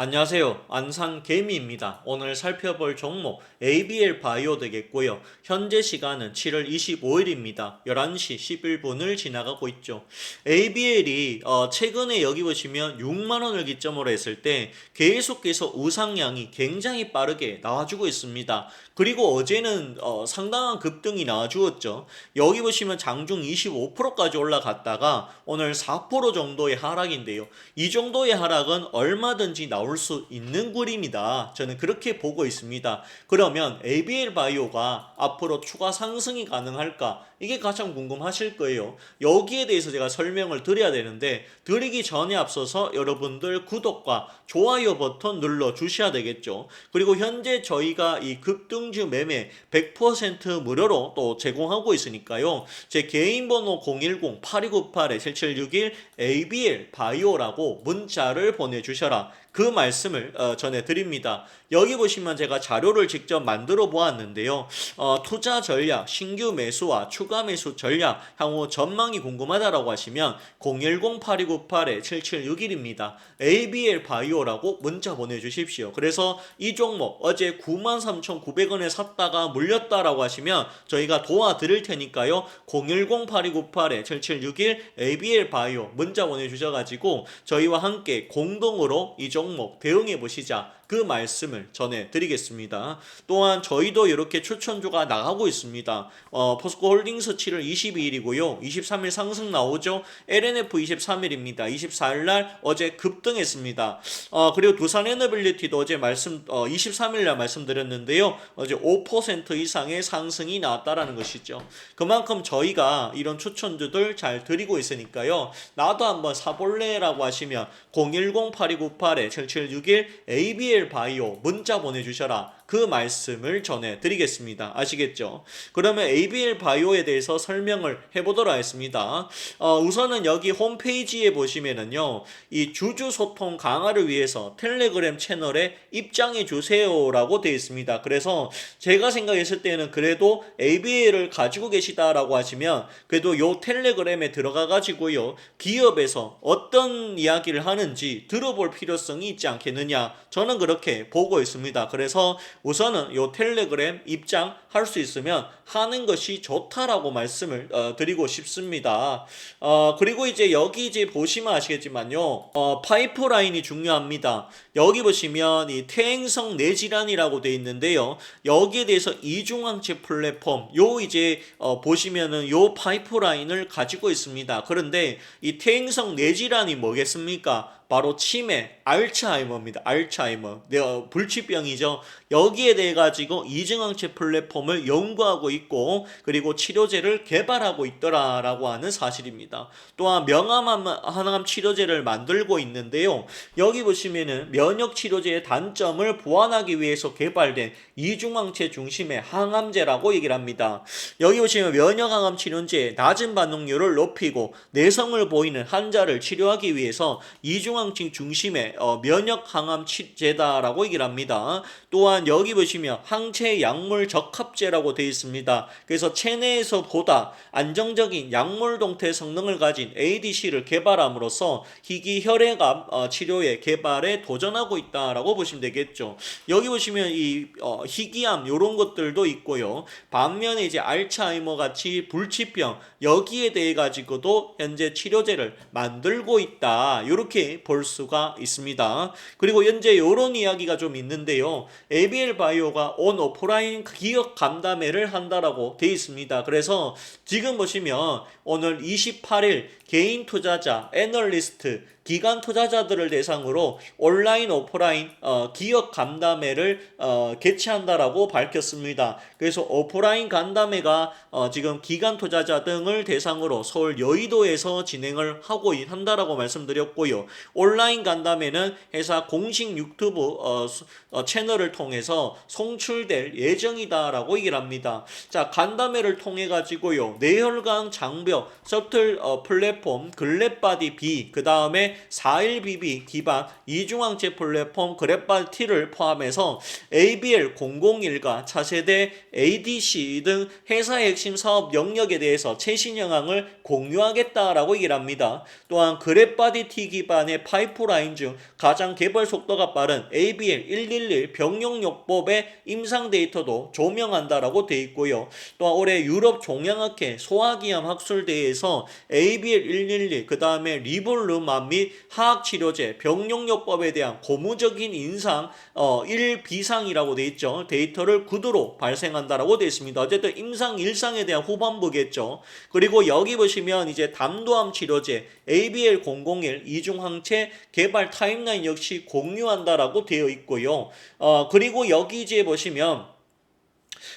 안녕하세요. 안산 개미입니다. 오늘 살펴볼 종목 ABL 바이오 되겠고요. 현재 시간은 7월 25일입니다. 11시 11분을 지나가고 있죠. ABL이 어, 최근에 여기 보시면 6만 원을 기점으로 했을 때 계속해서 우상향이 굉장히 빠르게 나와주고 있습니다. 그리고 어제는 어, 상당한 급등이 나와주었죠. 여기 보시면 장중 25%까지 올라갔다가 오늘 4% 정도의 하락인데요. 이 정도의 하락은 얼마든지 나올 수 있는 그림이다. 저는 그렇게 보고 있습니다. 그러면 ABL 바이오가 앞으로 추가 상승이 가능할까? 이게 가장 궁금하실 거예요. 여기에 대해서 제가 설명을 드려야 되는데 드리기 전에 앞서서 여러분들 구독과 좋아요 버튼 눌러 주셔야 되겠죠. 그리고 현재 저희가 이 급등주 매매 100% 무료로 또 제공하고 있으니까요. 제 개인 번호 010-8298-7761 ABL 바이오라고 문자를 보내주셔라. 그 말씀을 어, 전해드립니다. 여기 보시면 제가 자료를 직접 만들어 보았는데요. 어, 투자 전략, 신규 매수와 추가 매수 전략, 향후 전망이 궁금하다라고 하시면 010-8298-7761입니다. ABL 바이오라고 문자 보내주십시오. 그래서 이 종목 어제 93,900원에 샀다가 물렸다라고 하시면 저희가 도와드릴 테니까요. 010-8298-7761 ABL 바이오 문자 보내주셔가지고 저희와 함께 공동으로 이종 목 대응해 보시자. 그 말씀을 전해드리겠습니다. 또한 저희도 이렇게 추천주가 나가고 있습니다. 어, 포스코 홀딩스 7월 22일이고요. 23일 상승 나오죠. LNF 23일입니다. 24일 날 어제 급등했습니다. 어, 그리고 두산 에너빌리티도 어제 말씀 어, 23일 날 말씀드렸는데요. 어제 5% 이상의 상승이 나왔다라는 것이죠. 그만큼 저희가 이런 추천주들 잘 드리고 있으니까요. 나도 한번 사볼래라고 하시면 010-8298-7761 ABL 바이오 문자 보내주셔라. 그 말씀을 전해 드리겠습니다. 아시겠죠? 그러면 ABL 바이오에 대해서 설명을 해보도록 하겠습니다. 어, 우선은 여기 홈페이지에 보시면은요, 이 주주 소통 강화를 위해서 텔레그램 채널에 입장해 주세요라고 되어 있습니다. 그래서 제가 생각했을 때는 그래도 ABL을 가지고 계시다라고 하시면 그래도 요 텔레그램에 들어가 가지고요, 기업에서 어떤 이야기를 하는지 들어볼 필요성이 있지 않겠느냐. 저는 그렇게 보고 있습니다. 그래서 우선은 요 텔레그램 입장할 수 있으면 하는 것이 좋다라고 말씀을 어, 드리고 싶습니다. 어, 그리고 이제 여기 이제 보시면 아시겠지만요. 어, 파이프라인이 중요합니다. 여기 보시면 이 퇴행성 내질환이라고 되어 있는데요. 여기에 대해서 이중항체 플랫폼 요 이제 어, 보시면은 요 파이프라인을 가지고 있습니다. 그런데 이 퇴행성 내질환이 뭐겠습니까? 바로 치매, 알츠하이머입니다. 알츠하이머. 네, 어, 불치병이죠. 여기에 대해 가지고 이증항체 플랫폼을 연구하고 있고 그리고 치료제를 개발하고 있더라라고 하는 사실입니다. 또한 명암 항암 치료제를 만들고 있는데요. 여기 보시면은 면역 치료제의 단점을 보완하기 위해서 개발된 이중항체 중심의 항암제라고 얘기를 합니다. 여기 보시면 면역 항암 치료제 낮은 반응률을 높이고 내성을 보이는 환자를 치료하기 위해서 이중 항체 중심의 어, 면역 항암 치제다라고 얘기를 합니다. 또한 여기 보시면 항체 약물 적합제라고 되어 있습니다. 그래서 체내에서 보다 안정적인 약물 동태 성능을 가진 ADC를 개발함으로써 희귀 혈액암 어, 치료의 개발에 도전하고 있다라고 보시면 되겠죠. 여기 보시면 이 어, 희귀암 이런 것들도 있고요. 반면에 이제 알츠하이머 같이 불치병 여기에 대해 가지고도 현재 치료제를 만들고 있다. 이렇게 볼 수가 있습니다. 그리고 현재 이런 이야기가 좀 있는데요. ABL 바이오가 온 오프라인 기업 간담회를 한다라고 돼 있습니다. 그래서 지금 보시면 오늘 28일 개인 투자자, 애널리스트, 기관 투자자들을 대상으로 온라인 오프라인 어, 기업 간담회를 어, 개최한다라고 밝혔습니다. 그래서 오프라인 간담회가 어, 지금 기관 투자자 등을 대상으로 서울 여의도에서 진행을 하고 한다라고 말씀드렸고요. 온라인 간담회는 회사 공식 유튜브 어, 어, 채널을 통해서 송출될 예정이다라고 얘기를 합니다. 자 간담회를 통해 가지고요 내혈관 장벽 셔틀 어, 플랫 폼 글랩바디 B 그 다음에 41BB 기반 이중항체 플랫폼 그래빨 T를 포함해서 ABL 001과 차세대 ADC 등 회사의 핵심 사업 영역에 대해서 최신 영향을 공유하겠다라고 얘기를 합니다. 또한 그래바디 T 기반의 파이프라인 중 가장 개발 속도가 빠른 ABL 111 병용요법의 임상 데이터도 조명한다라고 돼 있고요. 또한 올해 유럽 종양학회 소화기암 학술대회에서 ABL 111그 다음에 리볼루맘 및 화학치료제 병용요법에 대한 고무적인 인상 어, 1비상이라고 돼 있죠. 데이터를 구두로 발생한다라고 돼 있습니다. 어쨌든 임상 일상에 대한 후반부겠죠. 그리고 여기 보시면 이제 담도암 치료제 ABL001 이중항체 개발 타임라인 역시 공유한다라고 되어 있고요. 어, 그리고 여기 이제 보시면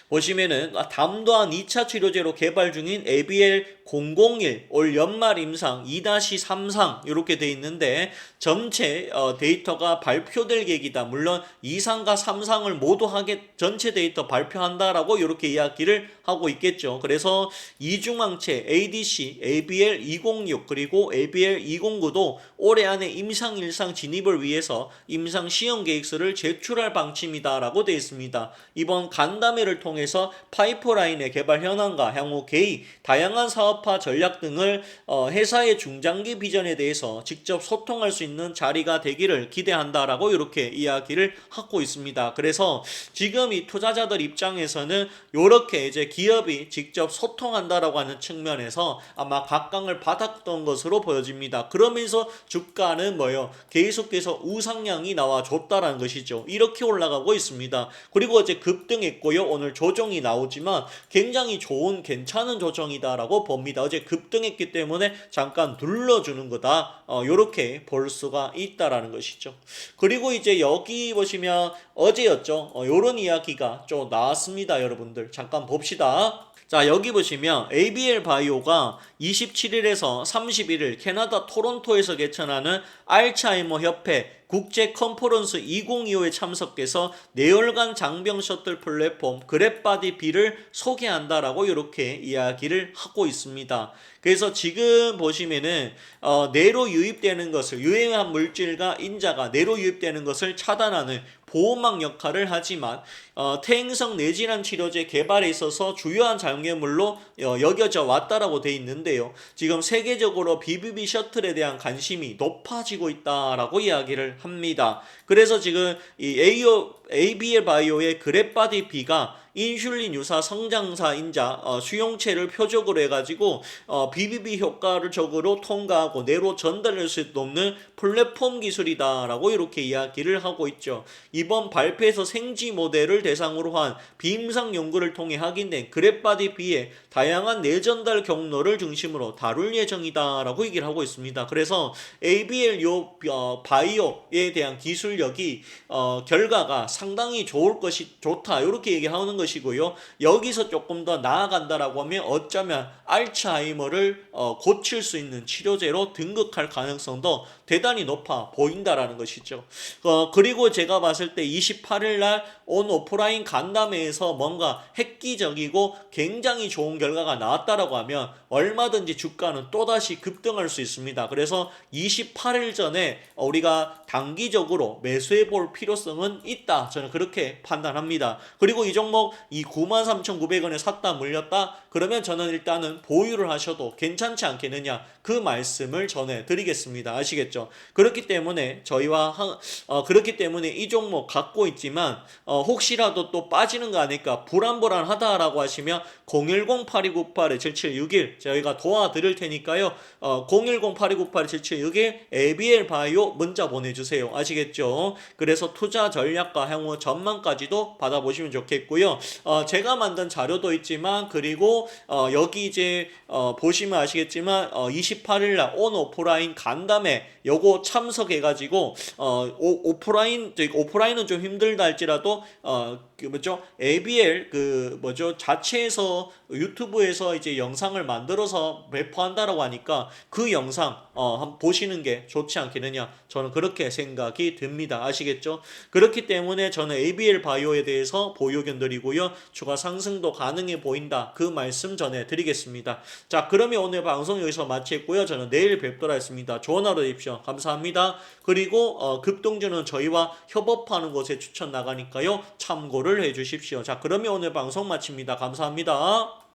보시면은 아, 담도한 2차 치료제로 개발 중인 ABL 001 올 연말 임상 2-3상 이렇게 돼 있는데 전체 어, 데이터가 발표될 계기다. 물론 2상과 3상을 모두 하게 전체 데이터 발표한다라고 이렇게 이야기를 하고 있겠죠. 그래서 이중항체 ADC, ABL 206 그리고 ABL 209도 올해 안에 임상 일상 진입을 위해서 임상 시험 계획서를 제출할 방침이다라고 되어 있습니다. 이번 간담회를 통해서 파이프라인의 개발 현황과 향후 계획, 다양한 사업화 전략 등을 어, 회사의 중장기 비전에 대해서 직접 소통할 수 있는 자리가 되기를 기대한다라고 이렇게 이야기를 하고 있습니다. 그래서 지금 이 투자자들 입장에서는 이렇게 이제 기업이 직접 소통한다라고 하는 측면에서 아마 각광을 받았던 것으로 보여집니다. 그러면서 주가는 뭐요? 계속해서 우상향이 나와줬다라는 것이죠. 이렇게 올라가고 있습니다. 그리고 어제 급등했고요. 오늘 조정이 나오지만 굉장히 좋은 괜찮은 조정이다라고 봅니다. 어제 급등했기 때문에 잠깐 눌러주는 거다. 어, 이렇게 볼 수가 있다라는 것이죠. 그리고 이제 여기 보시면 어제였죠. 어, 이런 이야기가 좀 나왔습니다, 여러분들. 잠깐 봅시다. 자, 여기 보시면 ABL 바이오가 27일에서 31일 캐나다 토론토에서 개최하는 알츠하이머 협회 국제 컨퍼런스 2025에 참석해서 내열관 장병 셔틀 플랫폼 그랩바디 B를 소개한다라고 이렇게 이야기를 하고 있습니다. 그래서 지금 보시면은 어, 내로 유입되는 것을 유해한 물질과 인자가 내로 유입되는 것을 차단하는 보호막 역할을 하지만 어, 퇴행성 뇌질환 치료제 개발에 있어서 주요한 장애물로 어, 여겨져 왔다라고 돼 있는데요. 지금 세계적으로 BBB 셔틀에 대한 관심이 높아지고 있다라고 이야기를 합니다. 그래서 지금 이 AO, ABL 바이오의 그랩바디 B가 인슐린 유사 성장사 인자 어, 수용체를 표적으로 해가지고 어, BBB 효과를 적으로 통과하고 내로 전달할 수 없는 플랫폼 기술이다라고 이렇게 이야기를 하고 있죠. 이번 발표에서 생지 모델을 대상으로 한 비임상 연구를 통해 확인된 그랩바디 B의 다양한 내전달 경로를 중심으로 다룰 예정이다라고 얘기를 하고 있습니다. 그래서 ABL 요 어, 바이오에 대한 기술력이 어, 결과가 상당히 좋을 것이 좋다 이렇게 얘기하는 것이고요. 여기서 조금 더 나아간다라고 하면 어쩌면 알츠하이머를 어, 고칠 수 있는 치료제로 등극할 가능성도 대단히 높아 보인다라는 것이죠. 어, 그리고 제가 봤을 때 28일 날 온 오프라인 간담회에서 뭔가 획기적이고 굉장히 좋은 결과가 나왔다라고 하면 얼마든지 주가는 또다시 급등할 수 있습니다. 그래서 28일 전에 우리가 단기적으로 매수해 볼 필요성은 있다. 저는 그렇게 판단합니다. 그리고 이 종목 이 93,900원에 샀다 물렸다. 그러면 저는 일단은 보유를 하셔도 괜찮지 않겠느냐. 그 말씀을 전해 드리겠습니다. 아시겠죠? 그렇기 때문에 저희와 한, 어, 그렇기 때문에 이 종목 갖고 있지만 어, 혹시라도 또 빠지는 거 아닐까 불안불안하다라고 하시면 010-8298-7761 저희가 도와드릴 테니까요. 어, 010-8298-7761 ABL 바이오 문자 보내주세요. 아시겠죠? 그래서 투자 전략과 향후 전망까지도 받아보시면 좋겠고요. 어, 제가 만든 자료도 있지만 그리고 어, 여기 이제 어, 보시면 아시겠지만 어, 28일 날 온 오프라인 간담회 요거 참석해가지고 어, 오, 오프라인 오프라인은 좀 힘들다 할지라도 어, 그 뭐죠? ABL 그 뭐죠? 자체에서 유튜브에서 이제 영상을 만들어서 배포한다라고 하니까 그 영상 어, 한번 보시는 게 좋지 않겠느냐? 저는 그렇게 생각이 듭니다. 아시겠죠? 그렇기 때문에 저는 ABL 바이오에 대해서 보유 의견 드리고요. 추가 상승도 가능해 보인다. 그 말씀 전해드리겠습니다. 자 그러면 오늘 방송 여기서 마치고요. 저는 내일 뵙도록 하겠습니다. 좋은 하루 되 십시오. 감사합니다. 그리고 어, 급동주는 저희와 협업하는 곳에 추천 나가니까요. 참고를 해주십시오. 자 그러면 오늘 방송 마칩니다. 감사합니다